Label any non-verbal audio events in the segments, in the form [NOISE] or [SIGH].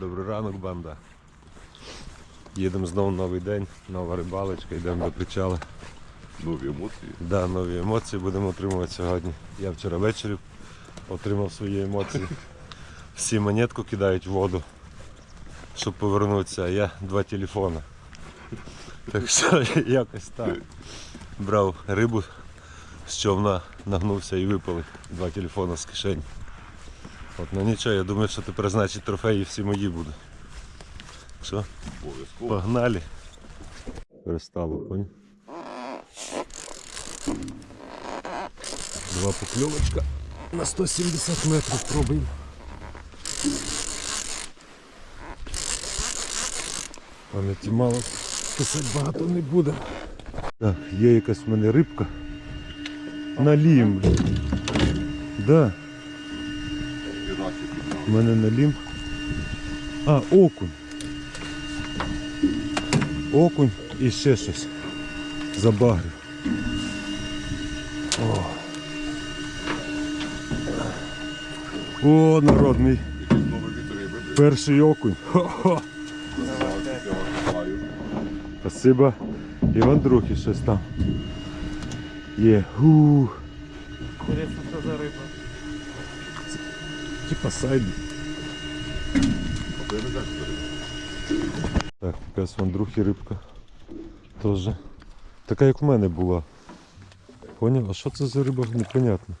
Добрий ранок, банда. Їдемо знову новий день, нова рибалочка, йдемо до причала. Нові емоції. Да, нові емоції будемо отримувати сьогодні. Я вчора ввечері отримав свої емоції. [LAUGHS] Всі монетку кидають в воду, щоб повернутися, а я два телефони. Так що [LAUGHS] якось так. Брав рибу з човна, нагнувся і випали два телефони з кишені. От, ну нічого, я думаю, що тепер значить трофеї всі мої будуть. Що, Обов'язково. погнали. Перестало, понял? Два покльовочка на 170 метрів пробуємо. Пам'яті мало писати багато не буде. Так, є якась в мене рибка. Блін. Да, В мене налім. А, окунь. Окунь і ще щось. Забагрив. О. О, народ перший окунь. Хо-хо. Спасибо. І в Андрухі щось там. Є. Гу. Риба. Так, якась в Андрухі рибка. Тоже. Така як в мене була. Поняв? А що це за риба? Непонятно.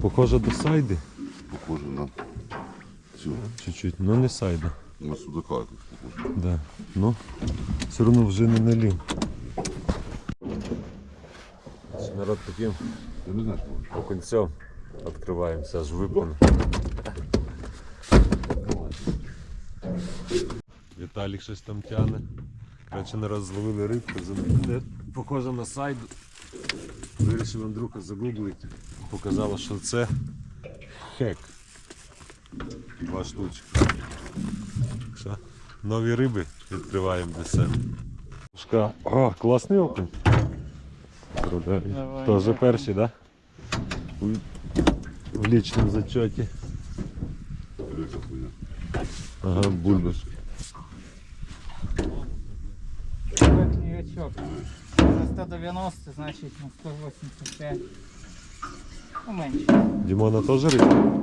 Похоже до сайди. Похоже на цю. Чуть-чуть, ну не сайда. На судака якось похоже. Да. Ну, все одно вже не налім. Народ таким Я не це. окунцем відкриваємося, аж випане. Віталік щось там тяне. Коротше, не раз зловили рибку, не похоже на сайду. Вирішив Андрюха загуглити. Показало, що це хек. Два штучки. Що? Нові риби відкриваємо для себе. Шка. О, класний окунь. Дякую. перший, да? У, в личном зачете. Дивіться, хуйня. Ага, бульбаш. Верхний очок. За 190, значит на 185. Ну, менше. Димона тоже риба?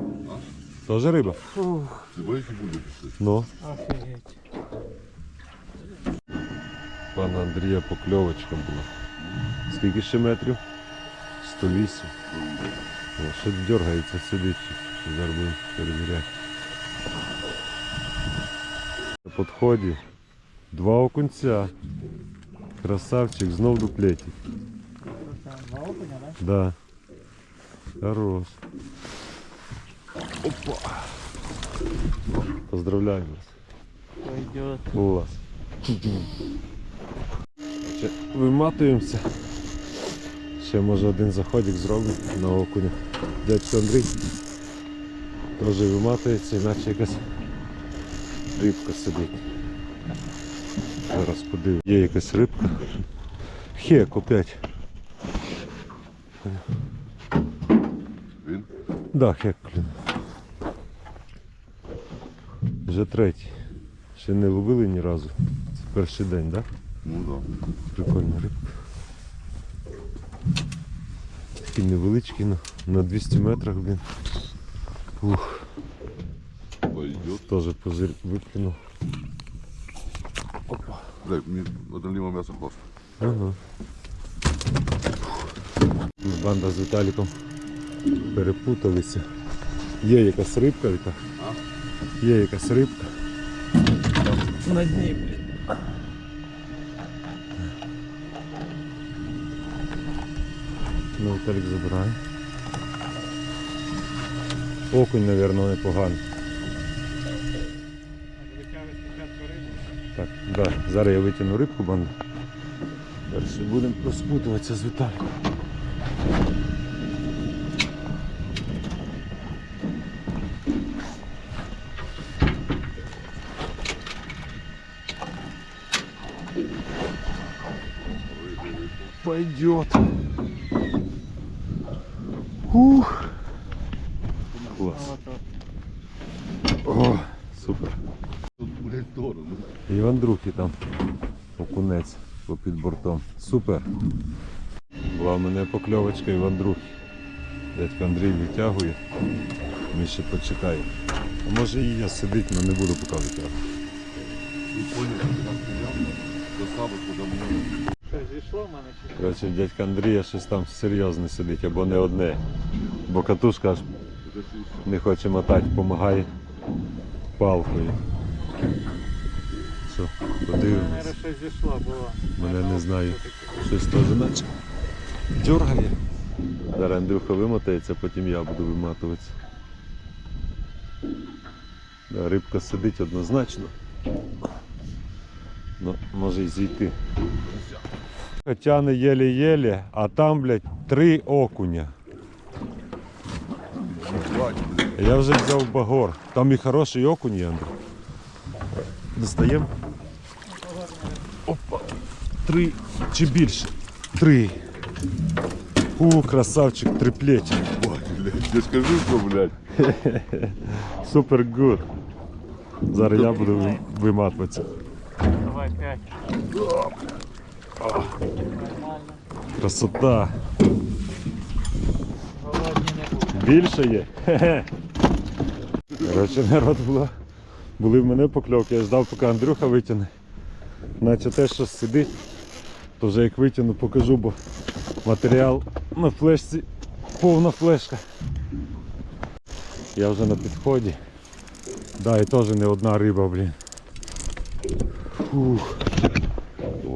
Тоже риба? Фух, Ти бачиш, які буде піти? Ну, офигеть. пана Андрія покльовочка була. Скільки ще метрів? 108. Ще дергається, сидить, зараз будемо перевіряти. На підході два окунця. Красавчик, знов дуплетик. Два окуня, да? Да. Хорош. Опа. Поздравляю вас. Пойдет. У вас. Виматуємося. Ще може один заходик зробимо на окуня. Дядько Андрій теж виматується, іначе якась рибка сидить. Зараз подивимось. Є якась рибка. Хек опять. Він? Да, хек, блін. Вже третій. Ще не ловили ні разу. Це перший день, так? Да? Ну так. Прикольна рибка. Такий невеличкий, на, на 200 метрах, блін. Ух. Пойдет. теж позир викинув. Дай, мені адреналінове м'ясо класно. Ага. Банда з Віталіком перепуталися. Є якась рибка, Віта? Є якась рибка. На дні, блін. Ну, Віталік забирає. Окунь, мабуть, непоганий. Так, да. Зараз я витягну рибку банду. Далі будемо розпутуватися з Віталіком. Пойдет. Ух. Вот. О, супер. Тут, блядь, дорого. І в Андрухи там окунець попід бортом. Супер. Була в мене покльовочка і в Андрухи. Дядько Андрій витягує. Ми ще почекаємо. А може і я сидить, але не буду поки витягувати. Коротше, дядька Андрія щось там серйозне сидить або не одне. Бо катушка аж не хоче мотати, допомагає палкою. Що, подивимось. Мене щось зійшло було. Мене не знаю. Щось теж наче дергає. Зараз Андрюха вимотається, потім я буду виматуватися. Да, рибка сидить однозначно. Ну, може й зійти. Тяне єле-єле, а там, блядь, три окуня. Я вже взяв багор. Там і хороший окунь є, Андрій. Достаємо? Опа. Три чи більше? Три. У, красавчик, триплетик. Я скажу, що, блядь. [LAUGHS] Супер гуд. Зараз я буду ви- виматуватися. Давай п'ять. Нормально. Красота. Більше є. Хе-хе. Коротше, народ була. Були в мене покльовки, я ждав, поки Андрюха витягне. Наче те, що сидить, то вже як витягну, покажу, бо матеріал на флешці повна флешка. Я вже на підході. Да, і теж не одна риба, блін. Фух.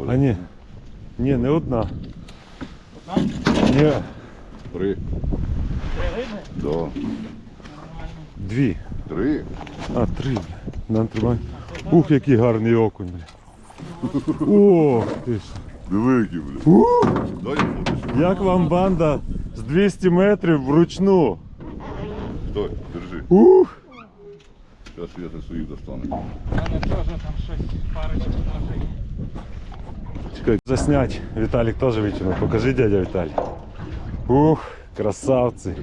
А ні. Ні, не одна. Одна? Ні, Три. Три риби? Да. Дві. Три. А, три. бля. Нам тримай. Ух, який гарний окунь, бля. Ох ти ж. Великий, блядь. Дай я фоточку. як вам банда з 200 метрів вручну. Стой, держи. Ух. Зараз я за свої достану. У мене теж там щось парочку може. Чекай, заснять. Віталік теж витягнув. Покажи, дядя Віталій. Ух, красавці.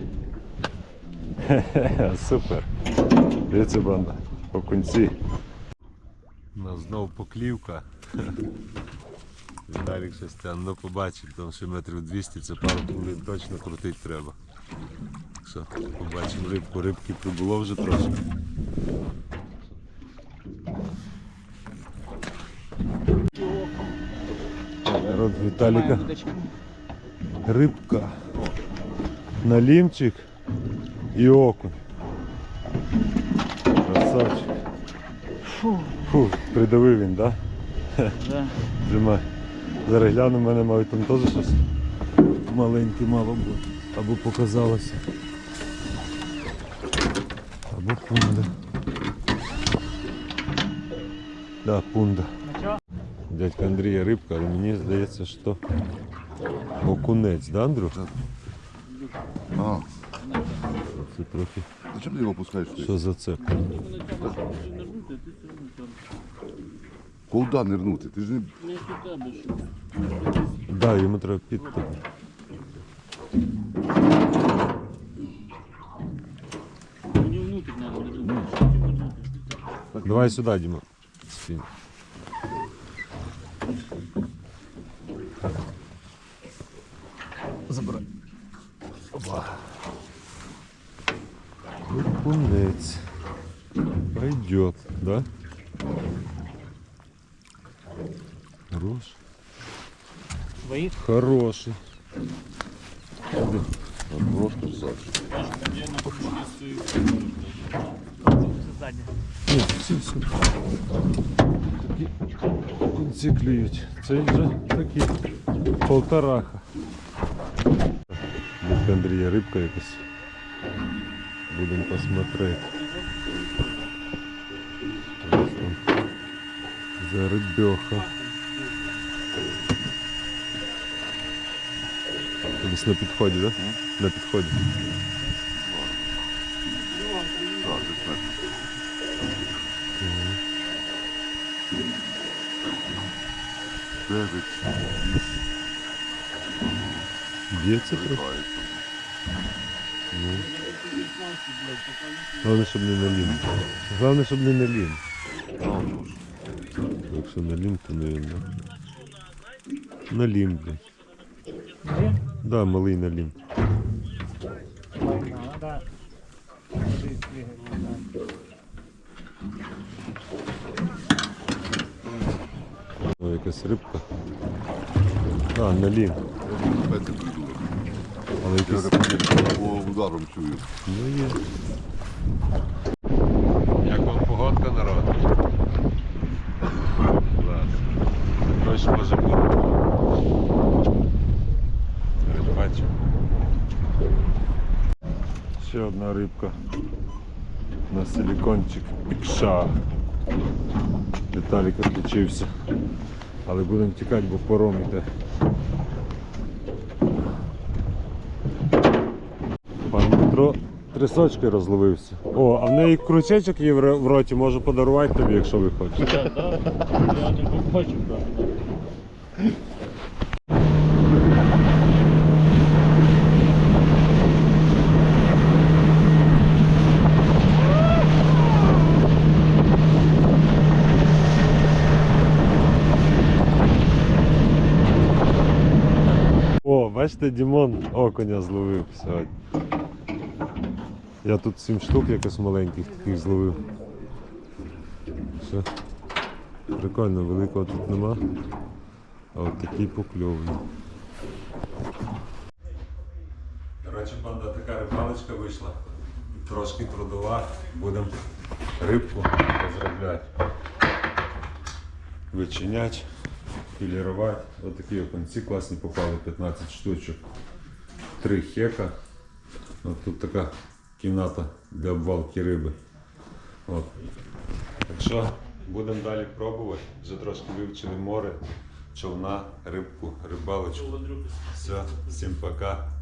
Хе-хе, [LAUGHS] супер. Дивіться, банда. Окунці. У нас знов поклівка. Віталік щось там ну, побачив, там ще метрів 200, це пару хвилин точно крутить треба. Що, побачимо рибку, рибки прибуло вже трошки. Народ Віталіка. Рибка. Налімчик і окунь. Красавчик. Фу, придавив він, так? Да? Да. Тримай. Зараз гляну, в мене мабуть там теж щось маленьке мало бути. Або показалося. Або пунда. Да, пунда. Ну чого? Дядька Андрія рибка, але мені здається, що окунець, да, Андрюх? А, Це трохи. зачем ти його пускаєш? Ти? Що за це? Куда нирнути? Ти ж не... Да, йому треба під тобі. Мені внутрь надо держати. Давай сюди, Діма. Спін. Пойдет, да? Хорош. Твоїх? Хороший. Просто красавчик. Це ззаді. Ні, все, все. Такі кінці клюють. Це вже такі полтораха. Дядька Андрія рибка якась. Будемо посмотрети. За рибьоха. Десь на підході, так? Да? На підході. Так, десь метр. Дев'ять, вісім, Б'ється трохи. грається. Ну. Головне, щоб не налім. Головне, щоб не налім. Якщо налім, то не видно. Налім, блін. Ні? Да, малий двигати, да. О, якась рибка. А, налім. Пети придурок. Але якийсь. так ударом чую. Ну є. Як вам погодка, народ? Клас. Дощ може бути. Бачу. Ще одна рибка. На силікончик пікша. Віталік відключився. Але будемо тікати, бо пором іде. Пан Петро трясочки розловився. О, а в неї крючечок є в роті, можу подарувати тобі, якщо ви хочете. Я не побачив, так. О, бачите, Дімон окуня зловив сьогодні. Я тут 7 штук якось маленьких таких зловив. Все. Прикольно, великого тут нема. А от такий покльовий. Коротше, банда така рибалочка вийшла. Трошки трудова. Будемо рибку розробляти. Вичинять, філірувати. Отакі оконці класні попали, 15 штучок. Три хека. От тут така кімната для обвалки риби. От. Так що будемо далі пробувати. Вже трошки вивчили море, човна, рибку, рибалочку. Все, всім пока.